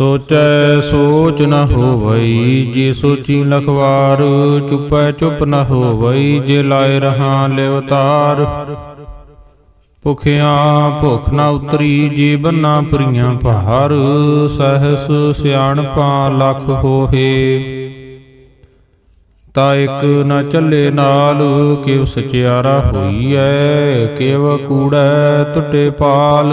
ਸੋਚੈ ਸੋਚ ਨ ਹੋਵਈ, ਜੇ ਸੋਚੀ ਲਖਵਾਰ, ਚੁਪੈ ਚੁਪ ਨ ਹੋਵਈ, ਜੇ ਲਾਇ ਰਹਾ ਲਿਵਤਾਰ ਭੁਖਿਆ ਭੁਖ ਨ ਉਤਰੀ ਜੇ ਬੰਨਾ ਪ੍ਰੀਆਂ ਭਾਰ, ਸਹਸ ਸਿਆਣਪਾ ਲਖ ਹੋਏ ਤਾ ਇਕ ਨ ਚੱਲੇ ਨਾਲ ਕਿਵ ਸਚਿਆਰਾ ਹੋਈਐ, ਕਿਵ ਕੂੜੈ ਟੁੱਟੇ ਪਾਲ।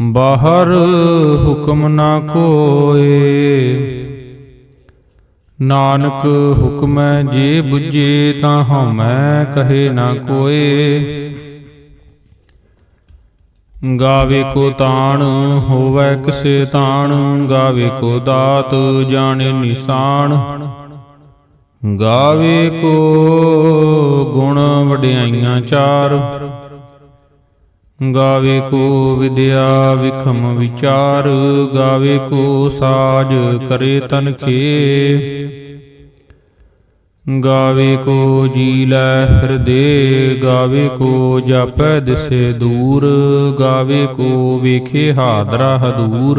ਬਾਹਰ ਹੁਕਮ ਨਾ ਕੋਏ। ਨਾਨਕ ਹੁਕਮੈ ਜੇ 부ਜੇ ਤਾਂ ਹਉਮੈ ਕਹੇ ਨਾ ਕੋਏ। ਗਾਵੇ ਕੋ ਤਾਣ ਹੋਵੇ ਕਿਸੇ ਤਾਣ, ਗਾਵੇ ਕੋ ਦਾਤ ਜਾਣੇ ਨਿਸ਼ਾਨ। ਗਾਵੇ ਕੋ ਗੁਣ ਵਡਿਆਈਆਂ ਚਾਰ। ਗਾਵੇ ਕੋ ਵਿਦਿਆ ਵਿਖਮ ਵਿਚਾਰ, ਗਾਵੇ ਕੋ ਸਾਜ ਕਰੇ ਤਨਖੇ ਗਾਵੇ ਕੋ ਜੀ ਲੈ ਹਿਰਦੇ, ਗਾਵੇ ਕੋ ਜਾਪੈ ਦਿਸੇ ਦੂਰ, ਗਾਵੇ ਕੋ ਵੇਖੇ ਹਾਦਰਾ ਹਦੂਰ।